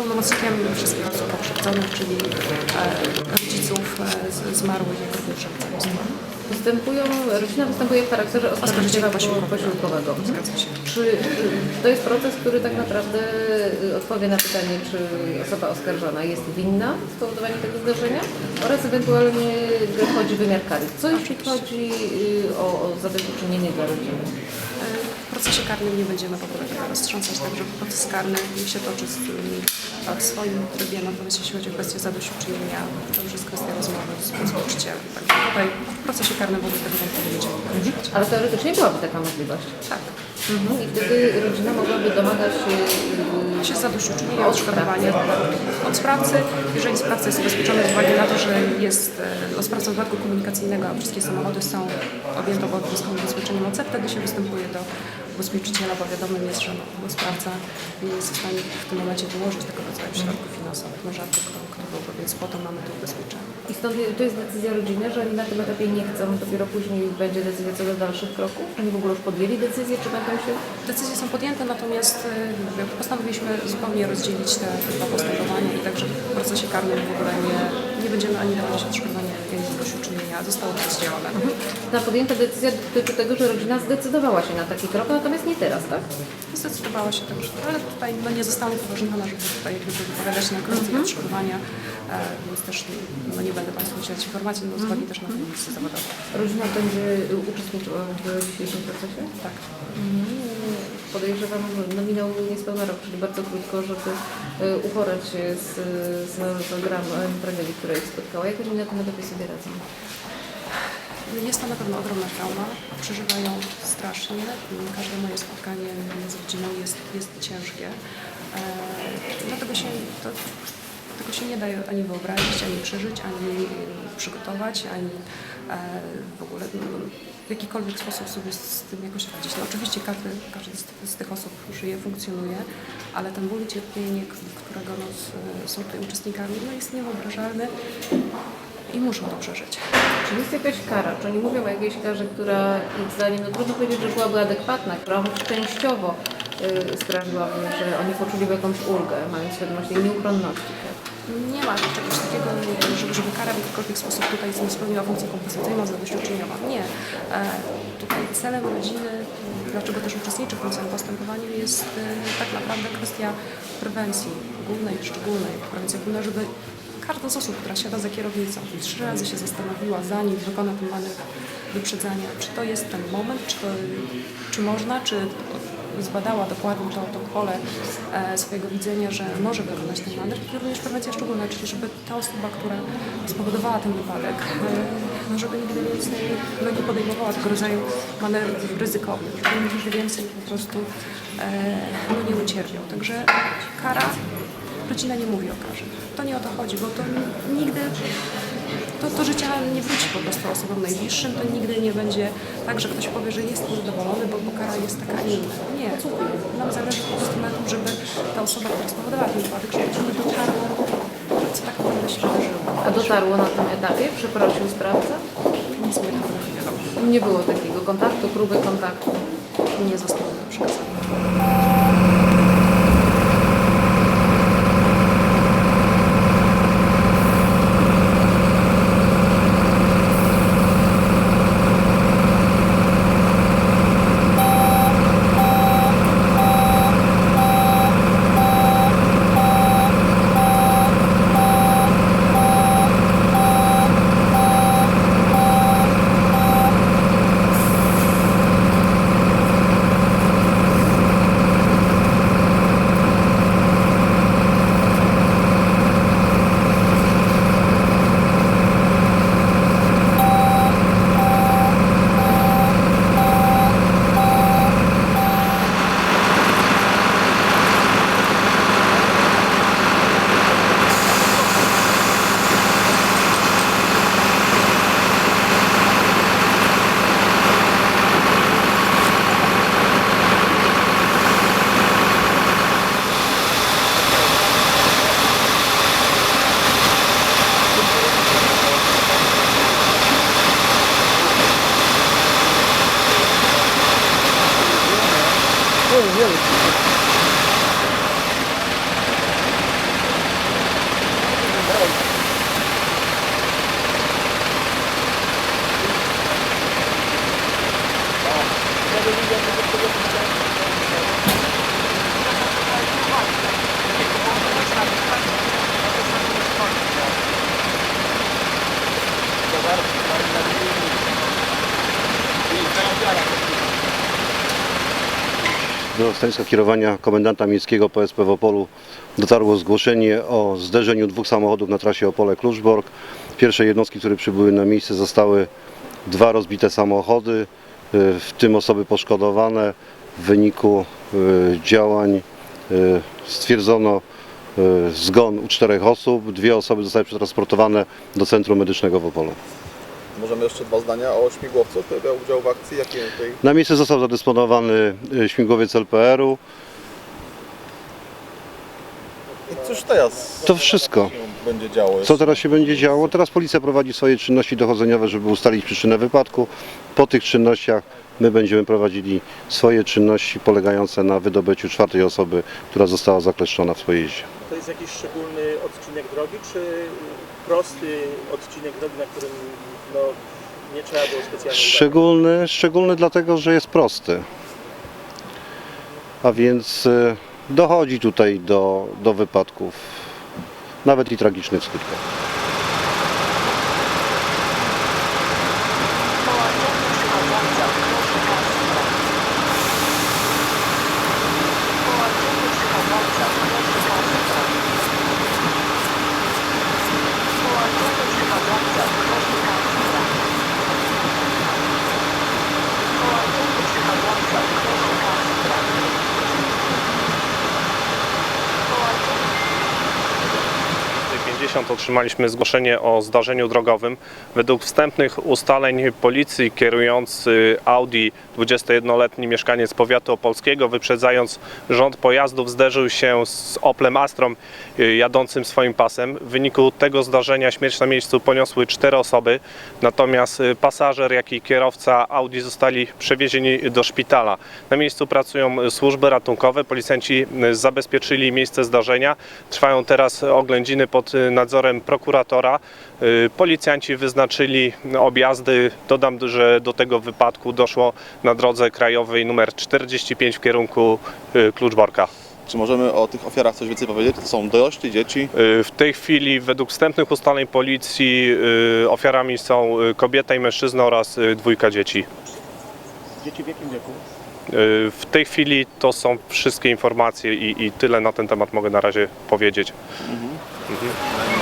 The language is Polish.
pełnomocnikiem wszystkich osób pokrzywdzonych, czyli e, rodziców e, zmarłych jako pierwszeństwa. Występują, rodzina występuje w charakterze oskarżyciela posiłkowego. Czy y, to jest proces, który tak naprawdę y, odpowie na pytanie, czy osoba oskarżona jest winna w spowodowaniu tego zdarzenia oraz ewentualnie chodzi wymiar kary. Co jeśli chodzi y, o, o zadośćuczynienie dla rodziny? W procesie karnym nie będziemy w ogóle tego roztrząsać, także proces karny się toczy z, w swoim trybie, natomiast jeśli chodzi o kwestię zadośćuczynienia, to już jest kwestia rozmowy z współczucicielem. Także tutaj w procesie karnym w ogóle tego wątku nie będziemy poruszać. Ale teoretycznie byłaby taka możliwość. Tak. Mhm. I wtedy rodzina mogłaby domagać się y, się zadośćuczynienia, odszkodowania od sprawcy. Jeżeli sprawca jest ubezpieczony z uwagi na to, że jest e, no, sprawcą wypadku komunikacyjnego, a wszystkie samochody są objęte obowiązkowym ubezpieczeniem OC, wtedy się występuje do ubezpieczyciela, bo wiadomym jest, że no, sprawca nie jest w stanie w tym momencie wyłożyć tego rodzaju środków finansowych na krok, byłby, więc po to mamy to ubezpieczenie. I stąd to jest decyzja rodziny, że oni na tym etapie nie chcą, dopiero później będzie decyzja co do dalszych kroków? Oni w ogóle już podjęli decyzję, czy będą się... Decyzje są podjęte, natomiast e, postanowiliśmy zupełnie rozdzielić te dwa postępowania i także w procesie karnym w ogóle ani dawać odszkodowania, ani zadośćuczynienia. Zostało to rozdzielone. Ta podjęta decyzja dotyczy tego, że rodzina zdecydowała się na taki krok, natomiast nie teraz, tak? Zdecydowała się także, ale tutaj no, nie zostałam upoważniona, żeby tutaj jakby wypowiadać na kwestii odszkodowania, e, więc też no, nie będę Państwu udzielać informacji, no z uwagi też na tę misję zawodową. Rodzina będzie uczestniczyła w dzisiejszym procesie? Tak. Podejrzewam, że no minął niespełna rok, czyli bardzo krótko, żeby uporać się z, z gram tragedii, która ich spotkała. Jak oni na tym etapie sobie radzą? Jest to na pewno ogromna trauma, przeżywają strasznie. Każde moje spotkanie z rodziną jest, jest ciężkie. E, dlatego się, to, tego się nie da ani wyobrazić, ani przeżyć, ani przygotować, ani e, w ogóle no, w jakikolwiek sposób sobie z tym jakoś radzić. No, oczywiście każdy, każdy z, tych- osób żyje, funkcjonuje, ale ten ból i cierpienie, którego no, są tutaj uczestnikami, no, jest niewyobrażalny i muszą to przeżyć. Czy jest jakaś kara? Czy oni mówią o jakiejś karze, która ich zdaniem, no trudno powiedzieć, że byłaby adekwatna, która choć częściowo y, sprawiłaby, że oni poczuliby jakąś ulgę, mając świadomość tej nieuchronności. Tak? Nie ma czegoś takiego, żeby, żeby kara w jakikolwiek sposób tutaj spełniła funkcję kompensacyjną, zadośćuczynieniową. Nie. E, tutaj celem rodziny, dlaczego też uczestniczy w tym całym postępowaniu, jest e, tak naprawdę kwestia prewencji głównej szczególnej. Prewencja ogólna, żeby każda z osób, która siada za kierownicą, trzy razy się zastanowiła, zanim wykona ten wyprzedzania, czy to jest ten moment, czy, to, czy można, czy zbadała dokładnie to, to pole e, swojego widzenia, że może wykonać ten manewr i również prewencja szczególna, czyli żeby ta osoba, która spowodowała ten wypadek, e, no żeby nigdy więcej no, nie podejmowała tego rodzaju manewrów ryzykownych, żeby nigdy więcej po prostu e, no, nie ucierpiał. Także kara, rodzina nie mówi o karze. To nie o to chodzi, bo to nigdy to, to życia nie wróci po prostu osobom najbliższym, to nigdy nie będzie tak, że ktoś powie, że jest niezadowolony, bo kara jest taka, a nie inna. Nie, nam zależy po prostu na tym, żeby ta osoba, która spowodowała ten wypadek, żeby do dotarło, co tak naprawdę się wydarzyło. A dotarło na tym etapie? Przeprosił sprawcę? Nic na pewno nie wiadomo. Nie było takiego kontaktu, próby kontaktu. Nie zostało przekazane. Do stanowiska kierowania komendanta miejskiego PSP w Opolu dotarło zgłoszenie o zderzeniu dwóch samochodów na trasie Opole-Kluczbork. Pierwsze jednostki, które przybyły na miejsce zostały dwa rozbite samochody, y, w tym osoby poszkodowane. W wyniku y, działań y, stwierdzono zgon u czterech osób. Dwie osoby zostały przetransportowane do Centrum Medycznego w Opolu. Możemy jeszcze dwa zdania o śmigłowcu, który brał udział w akcji. Jakie tutaj Na miejsce został zadysponowany y, śmigłowiec LPR-u. I cóż teraz To wszystko. będzie działo? Co teraz się będzie działo? Teraz policja prowadzi swoje czynności dochodzeniowe, żeby ustalić przyczynę wypadku. Po tych czynnościach my będziemy prowadzili swoje czynności polegające na wydobyciu czwartej osoby, która została zakleszczona w swojej jeździe. To jest jakiś szczególny odcinek drogi, czy prosty odcinek drogi, na którym no, nie trzeba było specjalnie? Szczególny, szczególny dlatego, że jest prosty. A więc y, dochodzi tutaj do, do wypadków, nawet i tragicznych skutków. 50 otrzymaliśmy zgłoszenie o zdarzeniu drogowym. Według wstępnych ustaleń policji kierujący Audi 21-letni mieszkaniec powiatu opolskiego wyprzedzając rząd pojazdów zderzył się z Oplem Astrą y, jadącym swoim pasem. W wyniku tego zdarzenia śmierć na miejscu poniosły cztery osoby, natomiast y, pasażer jak i kierowca Audi zostali przewiezieni do szpitala. Na miejscu pracują służby ratunkowe, policjanci y, zabezpieczyli miejsce zdarzenia. Trwają teraz oględziny pod y, nadzorem prokuratora. Y, Policjanci wyznaczyli objazdy. Dodam, że do tego wypadku doszło na drodze krajowej numer 45 w kierunku y, Kluczborka. Czy możemy o tych ofiarach coś więcej powiedzieć? To są dorośli, dzieci? Y, W tej chwili według wstępnych ustaleń policji ofiarami są kobieta i mężczyzna oraz dwójka dzieci. Dzieci w jakim wieku? W tej chwili to są wszystkie informacje i, i tyle na ten temat mogę na razie powiedzieć. Mhm.